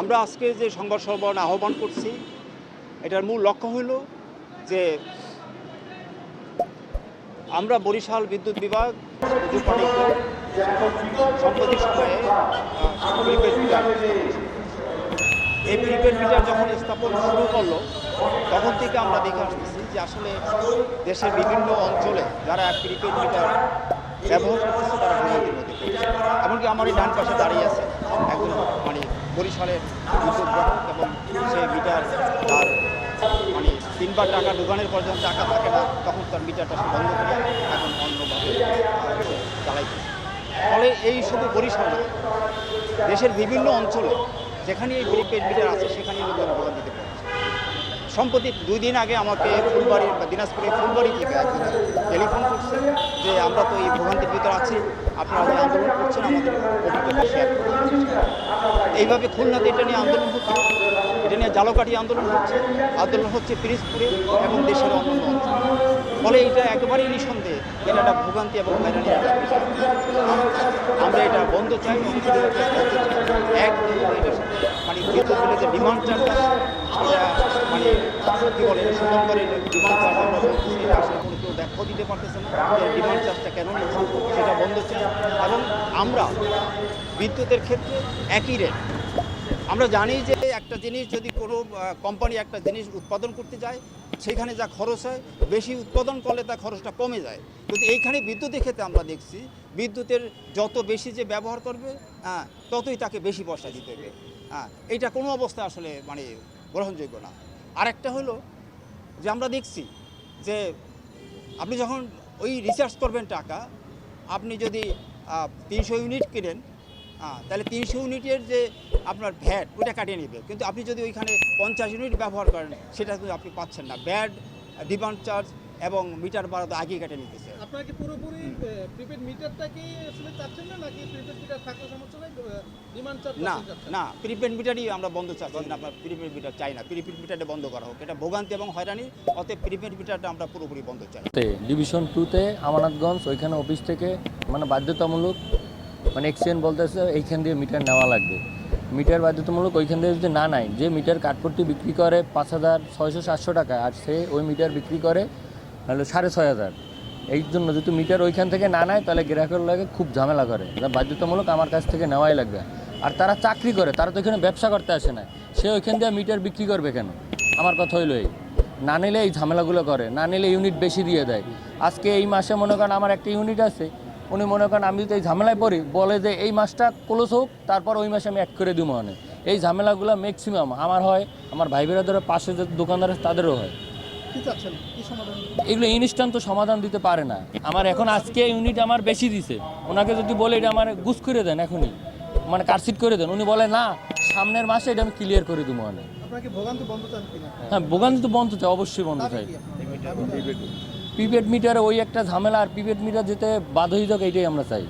আমরা আজকে যে সংবাদ সম্মেলন আহ্বান করছি, এটার মূল লক্ষ্য হলো যে আমরা বরিশাল বিদ্যুৎ বিভাগ সময়ে এই প্রিপেড মিটার যখন স্থাপন শুরু করল, তখন থেকে আমরা দেখে আসতেছি যে আসলে দেশের বিভিন্ন অঞ্চলে যারা প্রিপেড মিটার ব্যবহার করতেছে তারা মধ্যে। এমনকি আমার এই ডান পাশে দাঁড়িয়ে আছে একজন মানে বরিশালের এবং সেই মিটার তার মানে তিনবার টাকা দোকানের পর যখন টাকা থাকে না, তখন তার মিটারটা সে বন্ধ করে এখন অন্যভাবে চালাইতেছে ফলে এই শুধু বরিশাল দেশের বিভিন্ন অঞ্চলে যেখানে এই প্রিপেড মিটার আছে, সেখানেই লোকজন দিতে পড়ছে সম্প্রতি দুই দিন আগে আমাকে ফুলবাড়ির বা দিনাজপুরের ফুলবাড়ি থেকে একজন টেলিফোন করছে যে, আমরা তো এই ভোগান্তির ভিতরে আছি, আপনারা যে আন্দোলন করছেন, আমাদের অভিজ্ঞতা শেয়ার করুন এইভাবে খুলনাতে এটা নিয়ে আন্দোলন হচ্ছে এটা নিয়ে জালকাঠি আন্দোলন হচ্ছে আন্দোলন হচ্ছে পিরিজপুরে এবং দেশের অন্যান্য অঞ্চলে ফলে এটা একেবারেই নিঃসন্দেহে এটা একটা ভোগান্তি এবং বিষয়। আমরা এটা বন্ধ চাই। এক মানে যে ডিমান্ড চার্জ মানে কী বলে সুন্দরের ডিমান্ড চার্জ আমরা বলতেছি এটা আসলে দেখো দিতে পারতেছে না। ডিমান্ড চার্জটা কেন নিচ্ছে? সেটা বন্ধ ছিল। এবং আমরা বিদ্যুতের ক্ষেত্রে একই রেট আমরা জানি যে একটা জিনিস যদি কোনো কোম্পানি একটা জিনিস উৎপাদন করতে যায়, সেখানে যা খরচ হয়, বেশি উৎপাদন করলে তার খরচটা কমে যায়। কিন্তু এইখানে বিদ্যুতের ক্ষেত্রে আমরা দেখছি, বিদ্যুতের যত বেশি যে ব্যবহার করবে হ্যাঁ ততই তাকে বেশি পয়সা দিতে হবে। হ্যাঁ এইটা কোনো অবস্থা আসলে মানে গ্রহণযোগ্য না। আরেকটা হলো যে আমরা দেখছি যে আপনি যখন ওই রিচার্জ করবেন টাকা, আপনি যদি তিনশো ইউনিট কিনেন তাহলে তিনশো ইউনিটের যে আপনার ভ্যাট ওটা কাটিয়ে নেবে। কিন্তু আপনি যদি ওইখানে পঞ্চাশ ইউনিট ব্যবহার করেন, সেটা কিন্তু আপনি পাচ্ছেন না। ব্যাড ডিমান্ড চার্জ এবং মিটার তো আগেই কেটে নিতেছে। আপনারা কি পুরোপুরি প্রিপেড মিটারটাকে আসলে চাচ্ছেন না নাকি প্রিপেড মিটার থাকলে সমস্যা নাই ডিমান্ড চার্জ না না প্রিপেড মিটারই আমরা বন্ধ চাচ্ছি না আপনার প্রিপেড মিটার চাই না প্রিপেড মিটারটা বন্ধ করা হোক। এটা ভোগান্তি এবং হয়রানি অতএব প্রিপেড মিটারটা আমরা পুরোপুরি বন্ধ চাই। তে ডিভিশন টুতে আমানতগঞ্জ ওইখানে অফিস থেকে মানে বাধ্যতামূলক মানে এক্সচেঞ্জ বলতেছে এইখান দিয়ে মিটার নেওয়া লাগবে। মিটার বাধ্যতামূলক ওইখান থেকে যদি না নেয় যে মিটার কাঠপট্টি বিক্রি করে পাঁচ হাজার ছয়শো সাতশো টাকা আর সে ওই মিটার বিক্রি করে হলো সাড়ে ছয় হাজার। এই জন্য যদি মিটার ওইখান থেকে না নেয়, তাহলে গ্রাহকের লাগে খুব ঝামেলা করে। বাধ্যতামূলক আমার কাছ থেকে নেওয়াই লাগবে। আর তারা চাকরি করে, তারা তো এখানে ব্যবসা করতে আসে না। সে ওইখান দিয়ে মিটার বিক্রি করবে কেন? আমার কথা হইল এই। না নিলে এই ঝামেলাগুলো করে, না নিলে ইউনিট বেশি দিয়ে দেয়। আজকে এই মাসে মনে করেন আমার একটা ইউনিট আছে, উনি মনে করেন আমি যদি এই ঝামেলায় পড়ি, বলে যে এই মাসটা ক্লোজ হোক, তারপর ওই মাসে আমি অ্যাড করে দিব মানে। এই ঝামেলাগুলো ম্যাক্সিমাম আমার হয়, আমার ভাই বেরাদের পাশে যে দোকানদার তাদেরও হয়। এগুলো ইনস্ট্যান্ট তো সমাধান দিতে পারে না। আমার এখন আজকে ইউনিট আমার বেশি দিছে। ওনাকে যদি বলে এটা আমার গুস করে দেন এখনই মানে কারসিট করে দেন উনি বলে না সামনের মাসে এটা আমি ক্লিয়ার করে দেবো মানে। হ্যাঁ ভোগান্তি তো বন্ধ চাই অবশ্যই বন্ধ চাই। প্রিপেড মিটারে ওই একটা ঝামেলা আর প্রিপেড মিটার যেতে বাদ হয়ে যাক এইটাই আমরা চাই।